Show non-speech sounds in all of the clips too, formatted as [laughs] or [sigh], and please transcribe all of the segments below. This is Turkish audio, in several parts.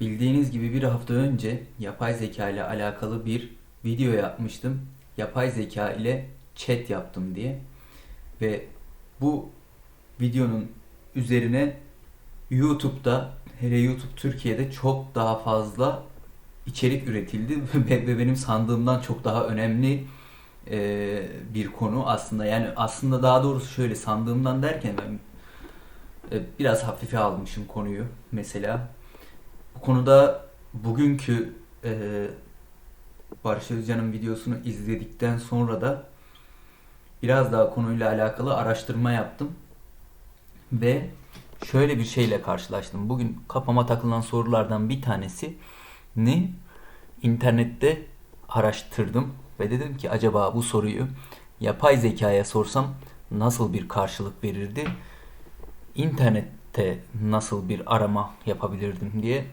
Bildiğiniz gibi bir hafta önce yapay zeka ile alakalı bir video yapmıştım. Yapay zeka ile chat yaptım diye. Ve bu videonun üzerine YouTube'da hele YouTube Türkiye'de çok daha fazla içerik üretildi [laughs] ve benim sandığımdan çok daha önemli e, bir konu aslında. Yani aslında daha doğrusu şöyle sandığımdan derken ben e, biraz hafife almışım konuyu mesela. Bu konuda bugünkü e, Barış Özcan'ın videosunu izledikten sonra da biraz daha konuyla alakalı araştırma yaptım. Ve şöyle bir şeyle karşılaştım. Bugün kafama takılan sorulardan bir tanesi ne? İnternette araştırdım ve dedim ki acaba bu soruyu yapay zekaya sorsam nasıl bir karşılık verirdi? İnternette nasıl bir arama yapabilirdim diye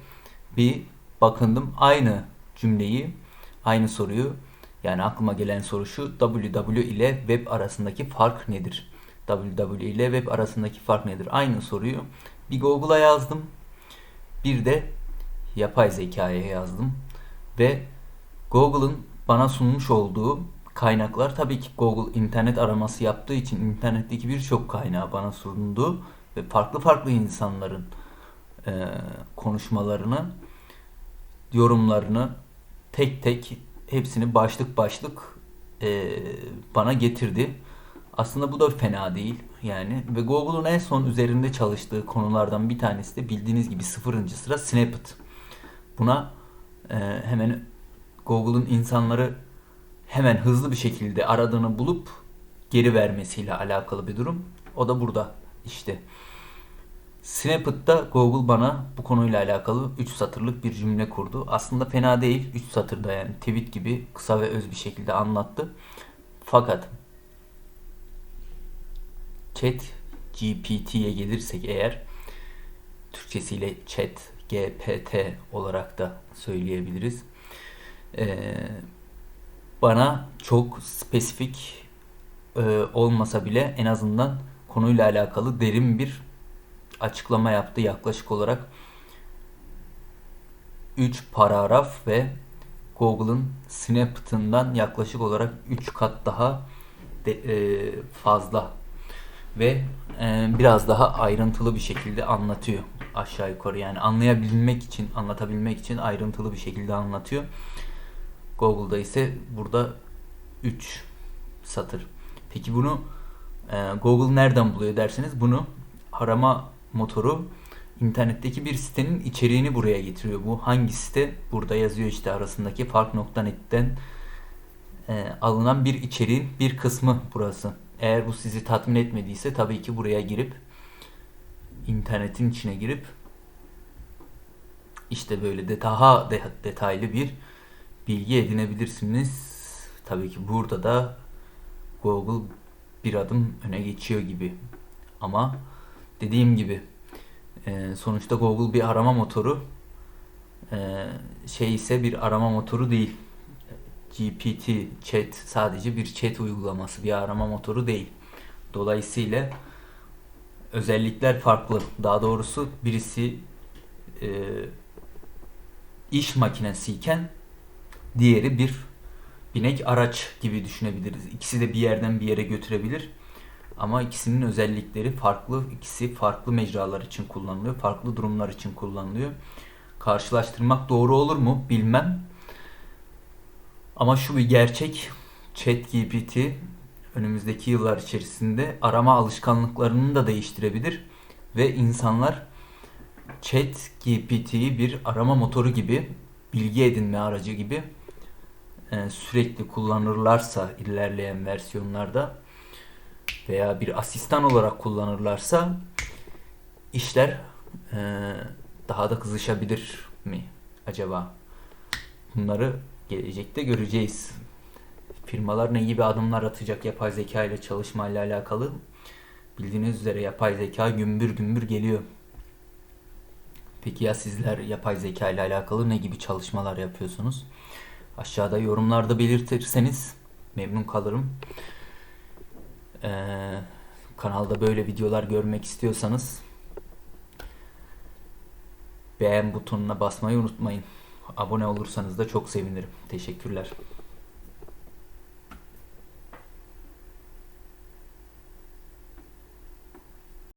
bir bakındım. Aynı cümleyi, aynı soruyu yani aklıma gelen soru şu www ile web arasındaki fark nedir? www ile web arasındaki fark nedir? Aynı soruyu bir Google'a yazdım. Bir de yapay zekaya yazdım. Ve Google'ın bana sunmuş olduğu kaynaklar tabii ki Google internet araması yaptığı için internetteki birçok kaynağı bana sundu ve farklı farklı insanların e, konuşmalarını, yorumlarını tek tek hepsini başlık başlık e, bana getirdi. Aslında bu da fena değil yani ve Google'un en son üzerinde çalıştığı konulardan bir tanesi de bildiğiniz gibi sıfırıncı sıra Snippet. Buna e, hemen Google'un insanları hemen hızlı bir şekilde aradığını bulup geri vermesiyle alakalı bir durum. O da burada işte. Snippet'ta Google bana bu konuyla alakalı 3 satırlık bir cümle kurdu. Aslında fena değil. 3 satırda yani tweet gibi kısa ve öz bir şekilde anlattı. Fakat Chat GPT'ye gelirsek eğer Türkçesiyle Chat GPT olarak da söyleyebiliriz. Ee, bana çok spesifik e, olmasa bile en azından konuyla alakalı derin bir açıklama yaptı. Yaklaşık olarak 3 paragraf ve Google'ın Snippet'ından yaklaşık olarak 3 kat daha de, e, fazla ve e, biraz daha ayrıntılı bir şekilde anlatıyor aşağı yukarı yani anlayabilmek için anlatabilmek için ayrıntılı bir şekilde anlatıyor. Google'da ise burada 3 satır. Peki bunu e, Google nereden buluyor derseniz bunu arama motoru internetteki bir sitenin içeriğini buraya getiriyor. Bu hangi site? Burada yazıyor işte arasındaki fark.net'ten e, alınan bir içeriğin bir kısmı burası. Eğer bu sizi tatmin etmediyse tabii ki buraya girip internetin içine girip işte böyle de daha de detaylı bir bilgi edinebilirsiniz. Tabii ki burada da Google bir adım öne geçiyor gibi. Ama dediğim gibi e, sonuçta Google bir arama motoru e, şey ise bir arama motoru değil. GPT chat sadece bir chat uygulaması bir arama motoru değil. Dolayısıyla özellikler farklı. Daha doğrusu birisi e, iş makinesiyken diğeri bir binek araç gibi düşünebiliriz. İkisi de bir yerden bir yere götürebilir. Ama ikisinin özellikleri farklı. İkisi farklı mecralar için kullanılıyor. Farklı durumlar için kullanılıyor. Karşılaştırmak doğru olur mu bilmem. Ama şu bir gerçek. ChatGPT önümüzdeki yıllar içerisinde arama alışkanlıklarını da değiştirebilir ve insanlar ChatGPT'yi bir arama motoru gibi, bilgi edinme aracı gibi e, sürekli kullanırlarsa ilerleyen versiyonlarda veya bir asistan olarak kullanırlarsa işler e, daha da kızışabilir mi acaba? Bunları gelecekte göreceğiz. Firmalar ne gibi adımlar atacak yapay zeka ile çalışma ile alakalı? Bildiğiniz üzere yapay zeka gümbür gümbür geliyor. Peki ya sizler yapay zeka ile alakalı ne gibi çalışmalar yapıyorsunuz? Aşağıda yorumlarda belirtirseniz memnun kalırım. Ee, kanalda böyle videolar görmek istiyorsanız beğen butonuna basmayı unutmayın. Abone olursanız da çok sevinirim. Teşekkürler.